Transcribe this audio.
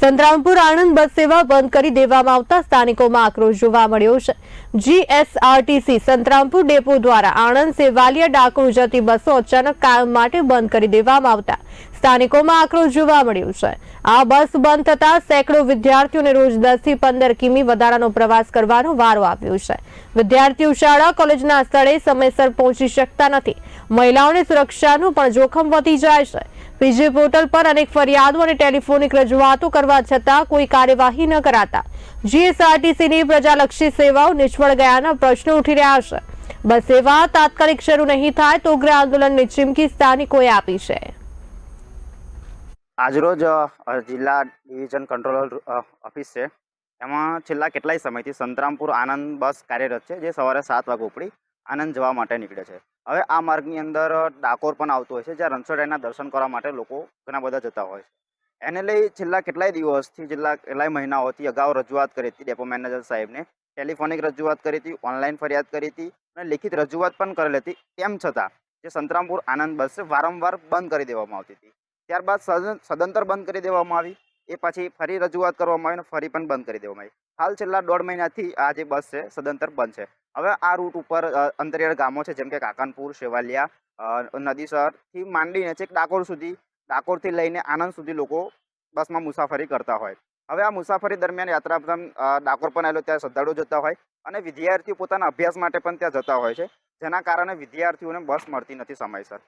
સંતરામપુર આણંદ બસ સેવા બંધ કરી દેવામાં આવતા સ્થાનિકોમાં આક્રોશ જોવા મળ્યો છે. જીએસઆરટીસી સંતરામપુર ડેપો દ્વારા આણંદ સેવાલિયા ડાકોર જતી બસો અચાનક કાયમ માટે બંધ કરી દેવામાં આવતા સ્થાનિકોમાં આક્રોશ જોવા મળ્યો છે. આ બસ બંધ થતા સેંકડો વિદ્યાર્થીઓને રોજ દસથી પંદર કિમી વધારાનો પ્રવાસ કરવાનો વારો આવ્યો છે. વિદ્યાર્થીઓ શાળા, કોલેજના સ્થળે સમયસર પહોંચી શકતા નથી. મહિલાઓની સુરક્ષાનું પણ જોખમ વધી જાય છે. પીજી પોર્ટલ પર અનેક ફરિયાદો અને ટેલિફોનિક રજૂઆતો કરવા છતાં કોઈ કાર્યવાહી ન કરાતા. જીએસઆરટીસીની પ્રજાલક્ષી સેવાઓ નિષ્ફળ ગયાના પ્રશ્નો ઉઠી રહ્યા છે. બસ સેવા તાત્કાલિક શરૂ નહીં થાય તો ઉગ્ર આંદોલનની ચીમકી સ્થાનિકોએ આપી છે. આજરોજ જિલ્લા ડિવિઝન કંટ્રોલર ઓફિસ છે. એમાં છેલ્લા કેટલાય સમયથી સંતરામપુર આનંદ બસ કાર્યરત છે, જે સવારે સાત વાગે ઉપડી આનંદ જવા માટે નીકળે છે. હવે આ માર્ગની અંદર ડાકોર પણ આવતું હોય છે, જ્યાં રણછોડરાયના દર્શન કરવા માટે લોકો ઘણા બધા જતા હોય છે. એને લઈ છેલ્લા કેટલાય દિવસથી, છેલ્લા કેટલાય મહિનાઓથી અગાઉ રજૂઆત કરી હતી ડેપો મેનેજર સાહેબને. ટેલિફોનિક રજૂઆત કરી હતી, ઓનલાઈન ફરિયાદ કરી હતી અને લેખિત રજૂઆત પણ કરેલી હતી. તેમ છતાં, જે સંતરામપુર આનંદ બસ વારંવાર બંધ કરી દેવામાં આવતી હતી. ત્યારબાદ સદંતર બંધ કરી દેવામાં આવી. એ પછી ફરી રજૂઆત કરવામાં આવી અને ફરી પણ બંધ કરી દેવામાં આવી. હાલ છેલ્લા દોઢ મહિનાથી આ જે બસ છે, સદંતર બંધ છે. હવે આ રૂટ ઉપર અંતરિયાળ ગામો છે, જેમ કે કાકનપુર, શેવાલિયા નદીસરથી માંડીને છેક ડાકોર સુધી, ડાકોરથી લઈને આણંદ સુધી લોકો બસમાં મુસાફરી કરતા હોય. હવે આ મુસાફરી દરમિયાન યાત્રા ડાકોર પણ આવેલો, ત્યાં શ્રદ્ધાળુઓ જતા હોય અને વિદ્યાર્થીઓ પોતાના અભ્યાસ માટે પણ ત્યાં જતા હોય છે, જેના કારણે વિદ્યાર્થીઓને બસ મળતી નથી સમયસર.